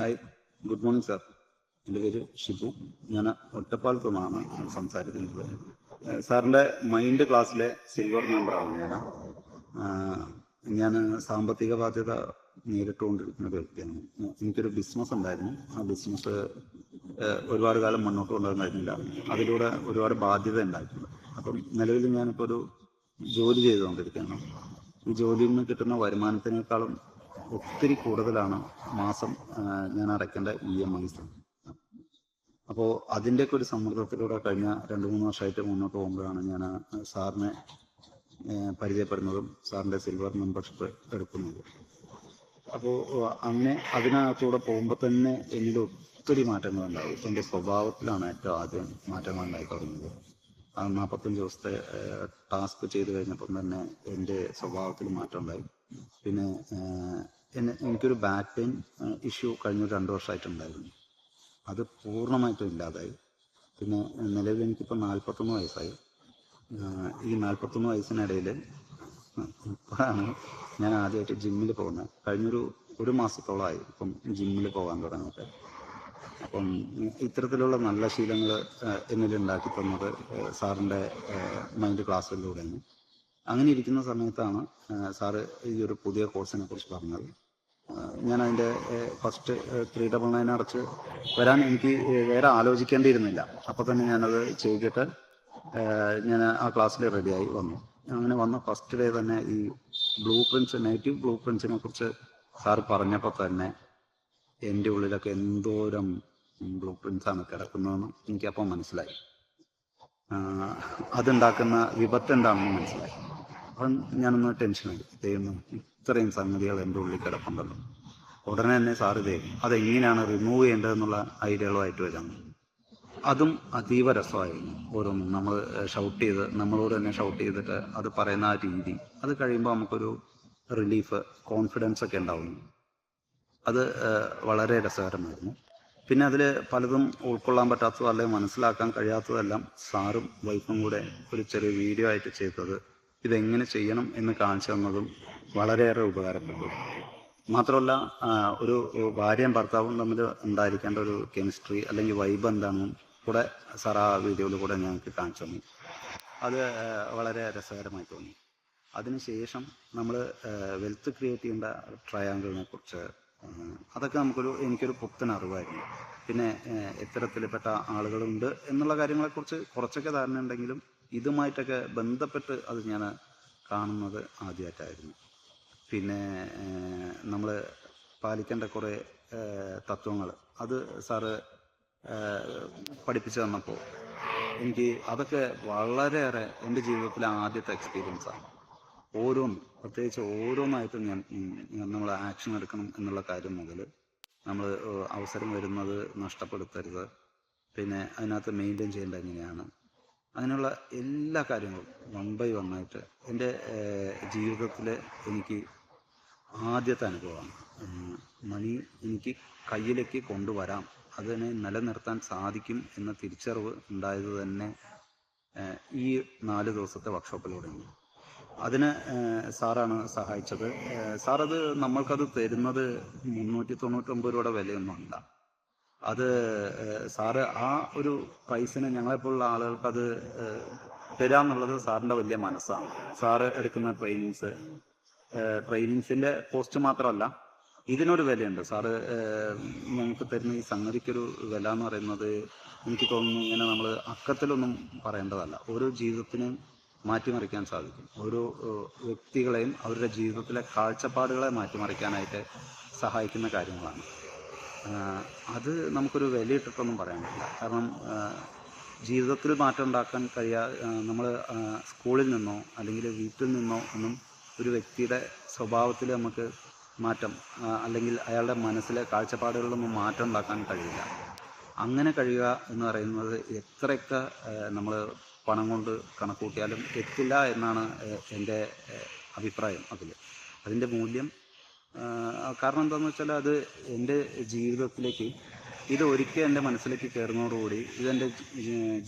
Hi good morning sir എന്റെ പേര് ഷിബു. ഞാൻ ഒറ്റപ്പാലത്തു നിന്നാണ് സംസാരിക്കുന്നത്. സാറിന്റെ മൈൻഡ് ക്ലാസ്സിലെ സിൽവർ മെമ്പറാണ് ഞാൻ. ഞാൻ സാമ്പത്തിക ബാധ്യത നേരിട്ടുകൊണ്ടിരിക്കുന്ന ഒരു വ്യക്തിയാണ്. എനിക്കൊരു ബിസിനസ് ഉണ്ടായിരുന്നു. ആ ബിസിനസ് ഒരുപാട് കാലം മുന്നോട്ട് കഴിഞ്ഞില്ല അതിലൂടെ ഒരുപാട് ബാധ്യത ഉണ്ടായിട്ടുണ്ട്. അപ്പം നിലവിൽ ഞാനിപ്പോൾ ഒരു ജോലി ചെയ്തുകൊണ്ടിരിക്കുകയാണ്. ഈ ജോലിയിൽ നിന്ന് കിട്ടുന്ന വരുമാനത്തിനേക്കാളും ഒത്തിരി കൂടുതലാണ് മാസം ഞാൻ അടയ്ക്കേണ്ട ഇ എം ഐസ് അപ്പോൾ അതിന്റെയൊക്കെ ഒരു സമ്മർദ്ദത്തിലൂടെ കഴിഞ്ഞ രണ്ട് മൂന്ന് വർഷമായിട്ട് മുന്നോട്ട് പോകുമ്പോഴാണ് ഞാൻ സാറിനെ പരിചയപ്പെടുന്നതും സാറിന്റെ സിൽവർ മെമ്പർഷിപ്പ് എടുക്കുന്നത്. അപ്പോൾ അങ്ങനെ അതിനകത്തൂടെ പോകുമ്പോൾ തന്നെ എന്നിൽ ഒത്തിരി മാറ്റങ്ങൾ ഉണ്ടാകും. എന്റെ സ്വഭാവത്തിലാണ് ഏറ്റവും ആദ്യം മാറ്റങ്ങൾ ഉണ്ടായി തുടങ്ങിയത്. ആ നാൽപ്പത്തഞ്ച് ദിവസത്തെ ടാസ്ക് ചെയ്ത് കഴിഞ്ഞപ്പം തന്നെ എന്റെ സ്വഭാവത്തിൽ മാറ്റം ഉണ്ടായി. പിന്നെ എന്നെ എനിക്കൊരു ബാക്ക് പെയിൻ ഇഷ്യൂ കഴിഞ്ഞ രണ്ടു വർഷമായിട്ടുണ്ടായിരുന്നു അത് പൂർണമായിട്ടും ഇല്ലാതായി. പിന്നെ നിലവിൽ എനിക്കിപ്പോൾ നാൽപ്പത്തൊന്ന് വയസ്സായി. ഈ നാൽപ്പത്തൊന്ന് വയസ്സിനിടയിൽ ഇപ്പോഴാണ് ഞാൻ ആദ്യമായിട്ട് ജിമ്മിൽ പോകുന്നത്. കഴിഞ്ഞൊരു ഒരു മാസത്തോളമായി ഇപ്പം ജിമ്മിൽ പോകാൻ തുടങ്ങിയിട്ട് അപ്പം ഇത്തരത്തിലുള്ള നല്ല ശീലങ്ങൾ എന്നിൽ ഉണ്ടാക്കി തന്നത് സാറിന്റെ മൈൻഡ് ക്ലാസ്സുകളിലൂടെയാണ് അങ്ങനെ ഇരിക്കുന്ന സമയത്താണ് സാറ് ഈ ഒരു പുതിയ കോഴ്സിനെ കുറിച്ച് പറഞ്ഞത്. ഞാൻ അതിന്റെ ഫസ്റ്റ് ത്രീ ഡബിൾ നയൻ അടച്ച് വരാൻ എനിക്ക് വേറെ ആലോചിക്കേണ്ടിയിരുന്നില്ല. അപ്പോൾ തന്നെ ഞാനത് ചെയ്തിട്ട് ഞാൻ ആ ക്ലാസ്സിൽ റെഡിയായി വന്നു. അങ്ങനെ വന്ന ഫസ്റ്റ് ഡേ തന്നെ ഈ ബ്ലൂ പ്രിൻസ് നെഗറ്റീവ് ബ്ലൂ പ്രിൻസിനെ കുറിച്ച് സാർ പറഞ്ഞപ്പോൾ തന്നെ എന്റെ ഉള്ളിലൊക്കെ എന്തോരം ബ്ലൂ പ്രിൻസ് ആണ് കിടക്കുന്നതെന്ന് എനിക്കപ്പോൾ മനസ്സിലായി. അതുണ്ടാക്കുന്ന വിപത്ത് എന്താണെന്ന് മനസ്സിലായി. അപ്പം ഞാനൊന്ന് ടെൻഷനായി. ദൈവം ഇത്രയും സംഗതികൾ എന്റെ ഉള്ളിൽ കിടപ്പുണ്ടല്ലോ. ഉടനെ തന്നെ സാർ ഇതേ അതെങ്ങനെയാണ് റിമൂവ് ചെയ്യേണ്ടതെന്നുള്ള ഐഡിയകളുമായിട്ട് വരാം. അതും അതീവ രസമായിരുന്നു ഓരോന്നും നമ്മൾ ഷൗട്ട് ചെയ്ത് നമ്മളോട് തന്നെ ഷൗട്ട് ചെയ്തിട്ട് അത് പറയുന്ന ആ രീതി അത് കഴിയുമ്പോൾ നമുക്കൊരു റിലീഫ് കോൺഫിഡൻസ് ഒക്കെ ഉണ്ടാവുന്നു അത് വളരെ രസകരമായിരുന്നു. പിന്നെ അതിൽ പലതും ഉൾക്കൊള്ളാൻ പറ്റാത്തതോ അല്ലെങ്കിൽ മനസ്സിലാക്കാൻ കഴിയാത്തതെല്ലാം സാറും വൈഫും കൂടെ ഒരു ചെറിയ വീഡിയോ ആയിട്ട് ചെയ്തത് ഇതെങ്ങനെ ചെയ്യണം എന്ന് കാണിച്ചു തന്നതും വളരെയേറെ ഉപകാരപ്പെട്ടു. മാത്രമല്ല ഒരു ഭാര്യയും ഭർത്താവും തമ്മിൽ ഉണ്ടായിരിക്കേണ്ട ഒരു കെമിസ്ട്രി അല്ലെങ്കിൽ വൈബ് എന്താണെന്നും കൂടെ സാർ ആ വീഡിയോയിൽ കൂടെ ഞങ്ങൾക്ക് കാണിച്ചു തന്നു. അത് വളരെ രസകരമായി തോന്നി. അതിനുശേഷം നമ്മൾ വെൽത്ത് ക്രിയേറ്റ് ചെയ്യേണ്ട ട്രയാങ്കിളിനെ കുറിച്ച് അതൊക്കെ നമുക്കൊരു എനിക്കൊരു പുത്തൻ അറിവായിരുന്നു. പിന്നെ എത്തരത്തിൽപ്പെട്ട ആളുകളുണ്ട് എന്നുള്ള കാര്യങ്ങളെക്കുറിച്ച് കുറച്ചൊക്കെ ധാരണ ഉണ്ടെങ്കിലും ഇതുമായിട്ടൊക്കെ ബന്ധപ്പെട്ട് അത് ഞാൻ കാണുന്നത് ആദ്യമായിട്ടായിരുന്നു. പിന്നെ നമ്മൾ പാലിക്കേണ്ട കുറേ തത്വങ്ങൾ അത് സാറ് പഠിപ്പിച്ചു തന്നപ്പോൾ എനിക്ക് അതൊക്കെ വളരെയേറെ എന്റെ ജീവിതത്തിലെ ആദ്യത്തെ എക്സ്പീരിയൻസാണ് ഓരോന്നും പ്രത്യേകിച്ച് ഓരോന്നായിട്ടും ഞാൻ നമ്മൾ ആക്ഷൻ എടുക്കണം എന്നുള്ള കാര്യം മുതൽ നമ്മൾ അവസരം വരുന്നത് നഷ്ടപ്പെടുത്തരുത്. പിന്നെ അതിനകത്ത് മെയിന്റെയിൻ ചെയ്യേണ്ടത് എങ്ങനെയാണ്? അങ്ങനെയുള്ള എല്ലാ കാര്യങ്ങളും വൺ ബൈ വൺ ആയിട്ട് എന്റെ ജീവിതത്തിൽ എനിക്ക് ആദ്യത്തെ അനുഭവമാണ്. മണി എനിക്ക് കയ്യിലേക്ക് കൊണ്ടുവരാം. അതിനെ നിലനിർത്താൻ സാധിക്കും എന്ന തിരിച്ചറിവ് ഉണ്ടായത് തന്നെ ഈ നാല് ദിവസത്തെ വർക്ക്ഷോപ്പിലൂടെയാണ് അതിന് സാറാണ് സഹായിച്ചത്. സാറത് നമ്മൾക്കത് തരുന്നത് മുന്നൂറ്റി തൊണ്ണൂറ്റൊമ്പത് രൂപയുടെ വിലയൊന്നും അല്ല അത് സാറ് ആ ഒരു പ്രൈസിന് ഞങ്ങളെപ്പോലുള്ള ആളുകൾക്ക് അത് തരാമെന്നുള്ളത് സാറിന്റെ വലിയ മനസ്സാണ്. സാറ് എടുക്കുന്ന ട്രെയിനിങ്സ് ട്രെയിനിങ്സിന്റെ കോസ്റ്റ് മാത്രമല്ല ഇതിനൊരു വിലയുണ്ട്. സാറ് നമുക്ക് തരുന്ന ഈ സംഗതിക്കൊരു വില എന്ന് പറയുന്നത് എനിക്ക് തോന്നുന്നു ഇങ്ങനെ നമ്മൾ അക്കത്തിലൊന്നും പറയേണ്ടതല്ല. ഓരോ ജീവിതത്തിനെയും മാറ്റിമറിക്കാൻ സാധിക്കും. ഓരോ വ്യക്തികളെയും അവരുടെ ജീവിതത്തിലെ കാഴ്ചപ്പാടുകളെ മാറ്റിമറിക്കാനായിട്ട് സഹായിക്കുന്ന കാര്യങ്ങളാണ്. അത് നമുക്കൊരു വിലയിട്ടിട്ടൊന്നും പറയാൻ പറ്റില്ല. കാരണം ജീവിതത്തിൽ മാറ്റം ഉണ്ടാക്കാൻ കഴിയാ നമ്മൾ സ്കൂളിൽ നിന്നോ അല്ലെങ്കിൽ വീട്ടിൽ നിന്നോ ഒന്നും ഒരു വ്യക്തിയുടെ സ്വഭാവത്തിൽ നമുക്ക് മാറ്റം അല്ലെങ്കിൽ അയാളുടെ മനസ്സിലെ കാഴ്ചപ്പാടുകളിലൊന്നും മാറ്റം ഉണ്ടാക്കാൻ കഴിയില്ല. അങ്ങനെ കഴിയുക എന്ന് പറയുന്നത് എത്രയൊക്കെ നമ്മൾ പണം കൊണ്ട് കണക്കൂട്ടിയാലും എത്തില്ല എന്നാണ് എന്റെ അഭിപ്രായം അതിൽ അതിന്റെ മൂല്യം കാരണം എന്താണെന്ന് വെച്ചാൽ അത് എന്റെ ജീവിതത്തിലേക്ക് ഇത് ഒരിക്കൽ എന്റെ മനസ്സിലേക്ക് കയറുന്നതോടുകൂടി ഇതെന്റെ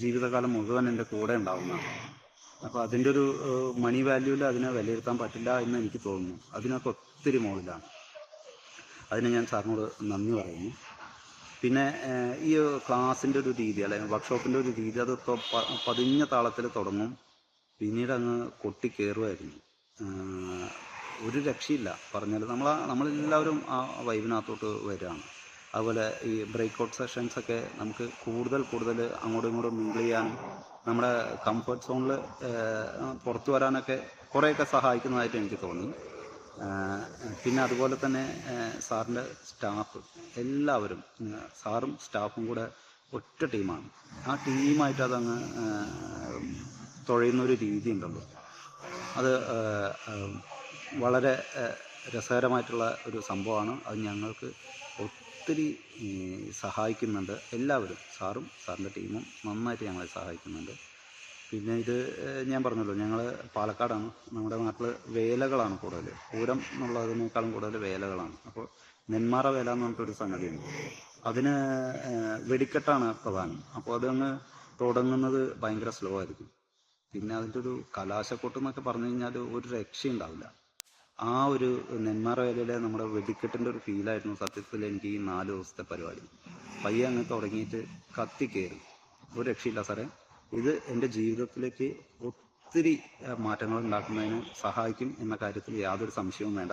ജീവിതകാലം മുഴുവൻ എന്റെ കൂടെ ഉണ്ടാവുന്നതാണ്. അപ്പോൾ അതിന്റെ ഒരു മണി വാല്യൂവിൽ അതിനെ വിലയിരുത്താൻ പറ്റില്ല എന്ന് എനിക്ക് തോന്നുന്നു. അതിനൊക്കെ ഒത്തിരി മുകളിലാണ് അതിന് ഞാൻ സാറിനോട് നന്ദി പറയുന്നു. പിന്നെ ഈ ക്ലാസ്സിന്റെ ഒരു രീതി അല്ലെങ്കിൽ വർക്ക്ഷോപ്പിന്റെ ഒരു രീതി അത് പതിഞ്ഞ താളത്തിൽ തുടങ്ങും. പിന്നീട് അങ്ങ് കൊട്ടി കയറുമായിരുന്നു. ഏഹ്, ഒരു രക്ഷയില്ല. പറഞ്ഞാൽ നമ്മൾ നമ്മളെല്ലാവരും ആ വൈബിനകത്തോട്ട് വരികയാണ് അതുപോലെ ഈ ബ്രേക്ക് ഔട്ട് സെഷൻസ് ഒക്കെ നമുക്ക് കൂടുതൽ കൂടുതൽ അങ്ങോട്ടും ഇങ്ങോട്ടും മിങ്കിൾ ചെയ്യാനും നമ്മുടെ കംഫർട്ട് സോണിൽ പുറത്തു വരാനൊക്കെ കുറേയൊക്കെ സഹായിക്കുന്നതായിട്ട് എനിക്ക് തോന്നി. പിന്നെ അതുപോലെ തന്നെ സാറിന്റെ സ്റ്റാഫ് എല്ലാവരും സാറും സ്റ്റാഫും കൂടെ ഒറ്റ ടീമാണ്. ആ ടീമായിട്ട് അതങ്ങ് തുഴയുന്ന ഒരു രീതി ഉണ്ടല്ലോ. അത് വളരെ രസകരമായിട്ടുള്ള ഒരു സംഭവമാണ്. അത് ഞങ്ങൾക്ക് ഒത്തിരി സഹായിക്കുന്നുണ്ട്. എല്ലാവരും സാറും സാറിന്റെ ടീമും നന്നായിട്ട് ഞങ്ങളെ സഹായിക്കുന്നുണ്ട്. പിന്നെ ഇത് ഞാൻ പറഞ്ഞല്ലോ ഞങ്ങൾ പാലക്കാടാണ്. നമ്മുടെ നാട്ടിൽ വേലകളാണ് കൂടുതൽ പൂരം എന്നുള്ളതിനേക്കാളും കൂടുതൽ വേലകളാണ്. അപ്പോൾ നെന്മാറ വേല എന്ന് പറഞ്ഞിട്ടൊരു സംഗതിയുണ്ട്. അതിന് വെടിക്കെട്ടാണ് പ്രധാനം. അപ്പോൾ അതങ്ങ് തുടങ്ങുന്നത് ഭയങ്കര സ്ലോ ആയിരിക്കും. പിന്നെ അതിന്റെ ഒരു കലാശക്കൊട്ട് എന്നൊക്കെ പറഞ്ഞു കഴിഞ്ഞാൽ ഒരു രക്ഷയുണ്ടാവില്ല. ആ ഒരു നെന്മാറ വേലയിലെ നമ്മുടെ വെടിക്കെട്ടിന്റെ ഒരു ഫീലായിരുന്നു സത്യത്തിൽ എനിക്ക് ഈ നാല് ദിവസത്തെ പരിപാടി. പയ്യെ അങ്ങ് തുടങ്ങിയിട്ട് കത്തി കയറി ഒരു രക്ഷയില്ല സാറേ. ഇത് എന്റെ ജീവിതത്തിലേക്ക് ഒത്തിരി മാറ്റങ്ങൾ ഉണ്ടാക്കുന്നതിന് സഹായിക്കും എന്ന കാര്യത്തിൽ യാതൊരു സംശയവും വേണ്ട.